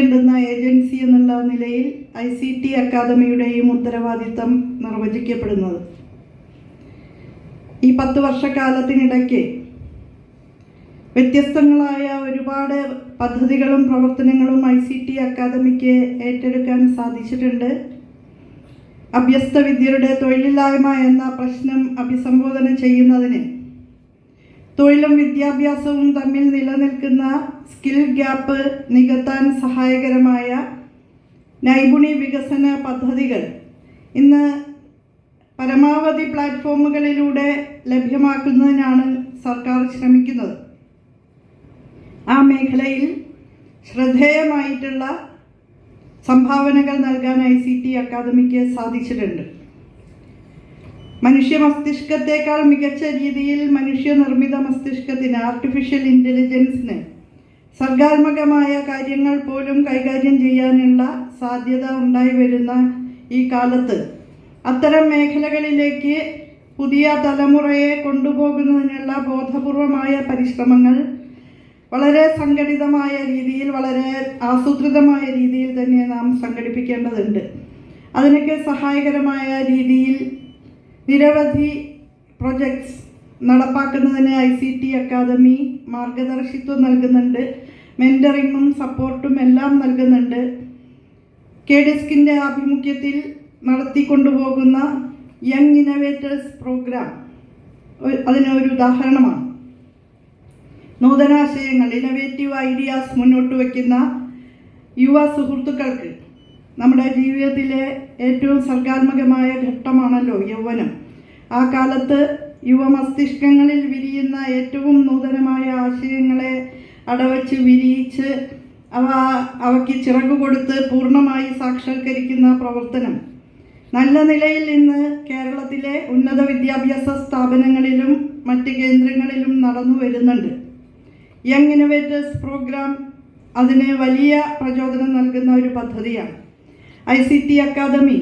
ണ്ടുന്ന agency എന്നുള്ള നിലയിൽ I C T അക്കാദമിയുടെയും ഉത്തരവാദിത്തം നിർവചിക്കപ്പെടുന്നത്. ഈ പത്ത് വർഷക്കാലത്തിനിടയ്ക്ക് വ്യത്യസ്തങ്ങളായ ഒരുപാട് പദ്ധതികളും പ്രവർത്തനങ്ങളും ഐ സി ടി അക്കാദമിക്ക് ഏറ്റെടുക്കാൻ സാധിച്ചിട്ടുണ്ട്. അഭ്യസ്ത വിദ്യരുടെ തൊഴിലില്ലായ്മ എന്ന പ്രശ്നം അഭിസംബോധന ചെയ്യുന്നതിന് തൊഴിലും വിദ്യാഭ്യാസവും തമ്മിൽ നിലനിൽക്കുന്ന സ്കിൽ ഗ്യാപ്പ് നികത്താൻ സഹായകരമായ നൈപുണി വികസന പദ്ധതികൾ ഇന്ന് പരമാവധി പ്ലാറ്റ്ഫോമുകളിലൂടെ ലഭ്യമാക്കുന്നതിനാണ് സർക്കാർ ശ്രമിക്കുന്നത്. ആ മേഖലയിൽ ശ്രദ്ധേയമായിട്ടുള്ള സംഭാവനകൾ നൽകാൻ ഐ സി ടി അക്കാദമിക്ക് സാധിച്ചിട്ടുണ്ട്. മനുഷ്യ മസ്തിഷ്കത്തെക്കാൾ മികച്ച രീതിയിൽ മനുഷ്യനിർമ്മിത മസ്തിഷ്കത്തിന് ആർട്ടിഫിഷ്യൽ ഇന്റലിജൻസിന് സർഗാത്മകമായ കാര്യങ്ങൾ പോലും കൈകാര്യം ചെയ്യാനുള്ള സാധ്യത ഉണ്ടായി വരുന്ന ഈ കാലത്ത് അത്തരം മേഖലകളിലേക്ക് പുതിയ തലമുറയെ കൊണ്ടുപോകുന്നതിനുള്ള ബോധപൂർവമായ പരിശ്രമങ്ങൾ വളരെ സംഘടിതമായ രീതിയിൽ വളരെ ആസൂത്രിതമായ രീതിയിൽ തന്നെ നാം സംഘടിപ്പിക്കേണ്ടതുണ്ട്. അതിനൊക്കെ സഹായകരമായ രീതിയിൽ നിരവധി പ്രൊജക്ട്സ് നടപ്പാക്കുന്നതിന് ഐ സി ടി അക്കാദമി മാർഗദർശിത്വം നൽകുന്നുണ്ട്. മെന്ററിങ്ങും സപ്പോർട്ടും എല്ലാം നൽകുന്നുണ്ട്. കെ ഡെസ്കിന്റെ ആഭിമുഖ്യത്തിൽ നടത്തിക്കൊണ്ടുപോകുന്ന യങ് ഇന്നവേറ്റേഴ്സ് പ്രോഗ്രാം അതിനൊരു ഉദാഹരണമാണ്. നൂതനാശയങ്ങൾ ഇന്നവേറ്റീവ് ഐഡിയാസ് മുന്നോട്ട് വയ്ക്കുന്ന യുവ സുഹൃത്തുക്കൾക്ക് നമ്മുടെ ജീവിതത്തിലെ ഏറ്റവും സർഗാത്മകമായ ഘട്ടമാണല്ലോ യൗവനം. ആ കാലത്ത് യുവമസ്തിഷ്കങ്ങളിൽ വിരിയുന്ന ഏറ്റവും നൂതനമായ ആശയങ്ങളെ അടവച്ച് വിരിയിച്ച് അവ അവയ്ക്ക് ചിറകു കൊടുത്ത് പൂർണമായി സാക്ഷാത്കരിക്കുന്ന പ്രവർത്തനം. നല്ല നിലയിൽ ഇന്ന് കേരളത്തിലെ ഉന്നത വിദ്യാഭ്യാസ സ്ഥാപനങ്ങളിലും മറ്റ് കേന്ദ്രങ്ങളിലും നടന്നു വരുന്നുണ്ട്. യങ് ഇന്നോവേറ്റേഴ്സ് പ്രോഗ്രാം അതിന് വലിയ പ്രചോദനം നൽകുന്ന ഒരു പദ്ധതിയാണ്. ഐ സി ടി അക്കാദമി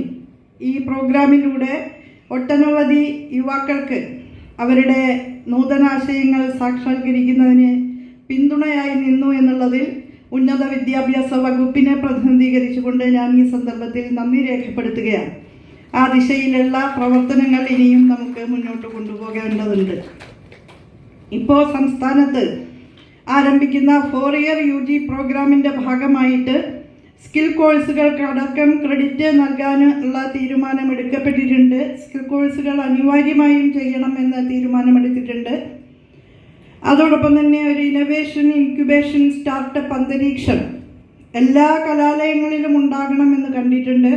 ഈ പ്രോഗ്രാമിലൂടെ ഒട്ടനവധി യുവാക്കൾക്ക് അവരുടെ നൂതനാശയങ്ങൾ സാക്ഷാത്കരിക്കുന്നതിന് പിന്തുണയായി നിന്നു എന്നുള്ളതിൽ ഉന്നത വിദ്യാഭ്യാസ വകുപ്പിനെ പ്രതിനിധീകരിച്ചുകൊണ്ട് ഞാൻ ഈ സന്ദർഭത്തിൽ നന്ദി രേഖപ്പെടുത്തുകയാണ്. ആ ദിശയിലുള്ള പ്രവർത്തനങ്ങൾ ഇനിയും നമുക്ക് മുന്നോട്ട് കൊണ്ടുപോകേണ്ടതുണ്ട്. ഇപ്പോൾ സംസ്ഥാനത്ത് ആരംഭിക്കുന്ന ഫോർ ഇയർ യു ജി പ്രോഗ്രാമിന്റെ ഭാഗമായിട്ട് സ്കിൽ കോഴ്സുകൾക്ക് അടക്കം ക്രെഡിറ്റ് നൽകാനുള്ള തീരുമാനം എടുക്കപ്പെട്ടിട്ടുണ്ട് സ്കിൽ കോഴ്സുകൾ അനിവാര്യമായും ചെയ്യണം എന്ന തീരുമാനമെടുത്തിട്ടുണ്ട്. അതോടൊപ്പം തന്നെ ഒരു ഇന്നവേഷൻ ഇൻക്യുബേഷൻ സ്റ്റാർട്ടപ്പ് അന്തരീക്ഷം എല്ലാ കലാലയങ്ങളിലും ഉണ്ടാകണമെന്ന് കണ്ടിട്ടുണ്ട്.